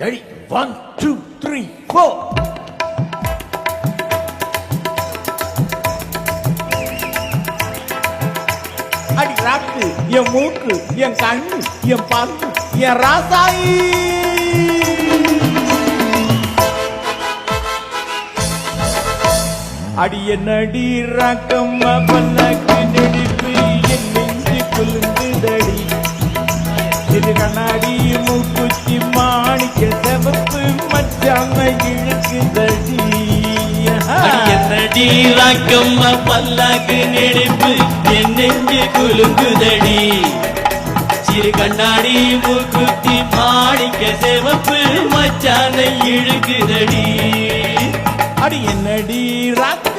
Ready one two three four அடி ராக்கு என் மூக்கு என் கண்ணு என் பல்லு என் ராசாயி. அடி என்னடி ராக்கம்மா பல்லக்கு நெடிப்பு என் நெஞ்சு குலுங்குதடி. இது கண்ணாடி மூக்குச்சி மாணிக்க செவப்பு மச்சாம இழுக்குதடி என்னடி ராக்கம்மா பல்லாக்கு நெடுப்பு என் நெஞ்சு குலுங்குதடி. சிறு கண்ணாடி மூக்குத்தி மாணிக்க சிவப்பு மச்சானை இழுக்குதடி. அடி என்னடி ராக்கு?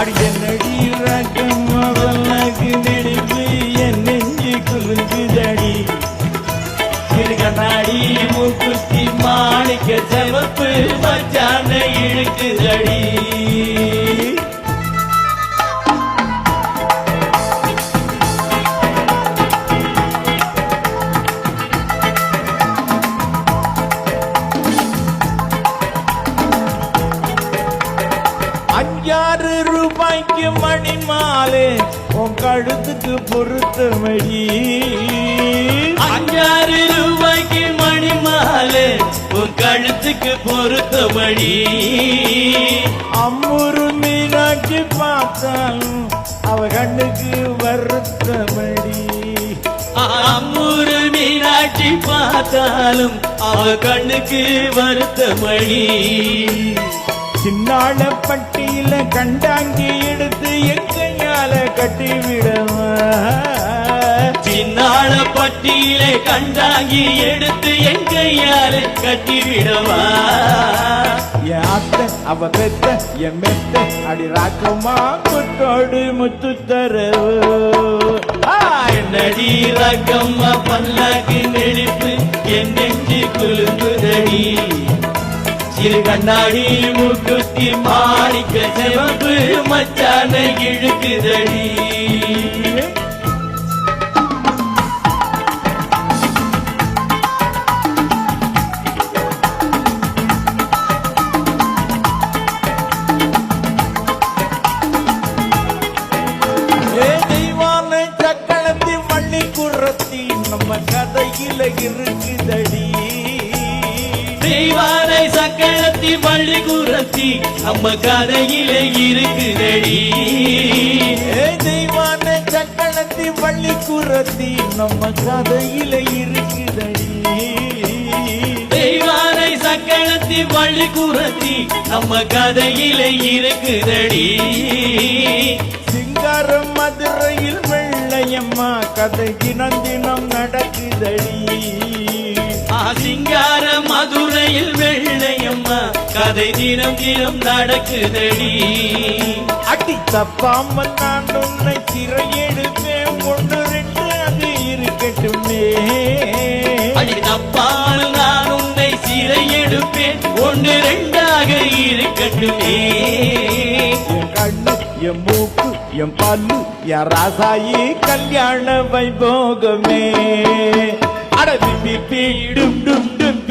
அடி என்னடி ராக்கம்மா அஞ்சாறு ரூபாய்க்கு மணி மாலே உன் கழுத்துக்கு பொருத்தமடி. அஞ்சாறு ரூபாய்க்கு மணி மாலே உன் கழுத்துக்கு பொருத்தமடி. அம்முரு மீனாட்சி பார்த்தாலும் அவ கண்ணுக்கு வருத்தமடி. அம்முரு மீனாட்சி பார்த்தாலும் அவ கண்ணுக்கு வருத்தமடி. சின்னாள பட்டியில கண்டாங்கி எடுத்து எங்கையால கட்டி விடவா சின்னாள பட்டியிலே கண்டாங்கி எடுத்து என் கையால கட்டிவிடவா? என் அத்தை அவ பெத்த என் மெத்த அடி ராக்கம்மா முத்தோடு முத்து தரவு. என்னடி ரக்கம்மா பல்லாக்கு நெடுப்பு என் நெஞ்சு குலுங்குதடி. சிறு கண்ணாடி மூக்குத்தி மாணிக்க செவப்பு மச்சான இழுக்குதடி. ஏ நம்ம கதையில சக்கரத்தி வள்ளி குரத்தி நம்ம கதையிலே இருக்குதடி. தெய்வான சக்களத்தி வள்ளி குரத்தி நம்ம கதையில இருக்குதடி. தெய்வானை சக்கரத்தி வள்ளி குரத்தி நம்ம கதையிலே இருக்குதடி. சிங்காரம் மதுரையில் வெள்ளையம்மா கதை தினம் தினம் நடக்குதடி. கதை தினம் தினம் நடக்குதடி. அடி தப்பாம நான் உன்னை சிறையெடுப்பேன். ஒன்று ரெண்டு அது இருக்கட்டுமே. அடி தப்பால் நான் உன்னை சிறை எடுப்பேன் ஒன்று ரெண்டாக இருக்கட்டுமே. என் கண்ணு என் மூக்கு என் பல்லு என் ராசாயி கல்யாண வைபோகமே. அட பிப்பி டும் டும்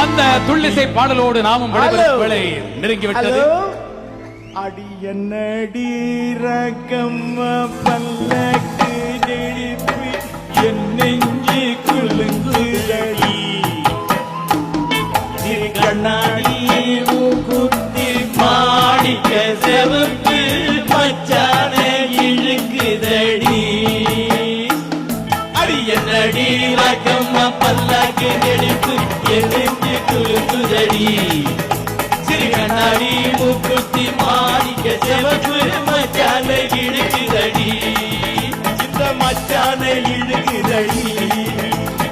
அந்த துள்ளிசை பாடலோடு நாமும் விடைபெறும் ஹலோ. வேளை நெருங்கி விட்டது ஹலோ அடி என்னடி ரகம்மா பல்லக்கு நெடிப்பு என் நெஞ்சு குலுங்குதடி கண்ணாடி மூக்குத்தி மாணிக்க செவப்பு மச்சான இழுக்குதடி. அடி என்னடி ரக்கம்மா பல்லாக்கு நெடுப்பு என் நெஞ்சு சிறு கண்ணாடி மூக்குத்தி மாணிக்க இங்க சிவப்பு மச்சான இழுக்குதடி. இந்த மச்சான இழுக்குதடி.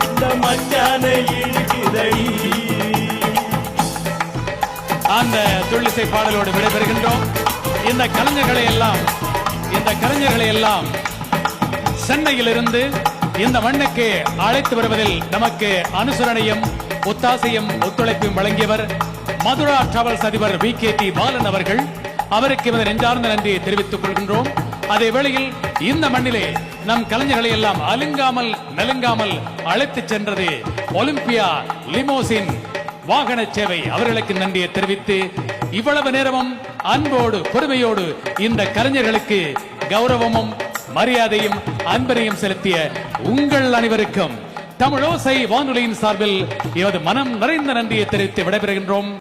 இந்த மச்சான இழுக்குதடி. அந்த துள்ளிசை பாடலோடு விடைபெறுகின்றோம். இந்த கலைஞர்களை எல்லாம் இந்த கலைஞர்களை எல்லாம் சென்னையிலிருந்து இந்த மண்ணுக்கு அழைத்து வருவதில் நமக்கு அனுசரணையும் ஒத்தாசையும் ஒத்துழைப்பையும் வழங்கியவர் மதுரா டிராவல்ஸ் அதிபர் வி கே டி பாலன் அவர்கள். அவருக்கு இவர் நெஞ்சார்ந்த நன்றியை தெரிவித்துக் கொள்கின்றோம். அதே வேளையில் இந்த மண்ணிலே நம் கலைஞர்களை எல்லாம் அலுங்காமல் நெலுங்காமல் அழைத்துச் சென்றது ஒலிம்பியா லிமோசின் வாகன சேவை. அவர்களுக்கு நன்றியை தெரிவித்து இவ்வளவு நேரமும் அன்போடு பொறுமையோடு இந்த கலைஞர்களுக்கு கௌரவமும் மரியாதையும் அன்பரையும் செலுத்திய உங்கள் அனைவருக்கும் தமிழோசை வானொலியின் சார்பில் எமது மனம் நிறைந்த நன்றியை தெரிவித்து விடைபெறுகின்றோம்.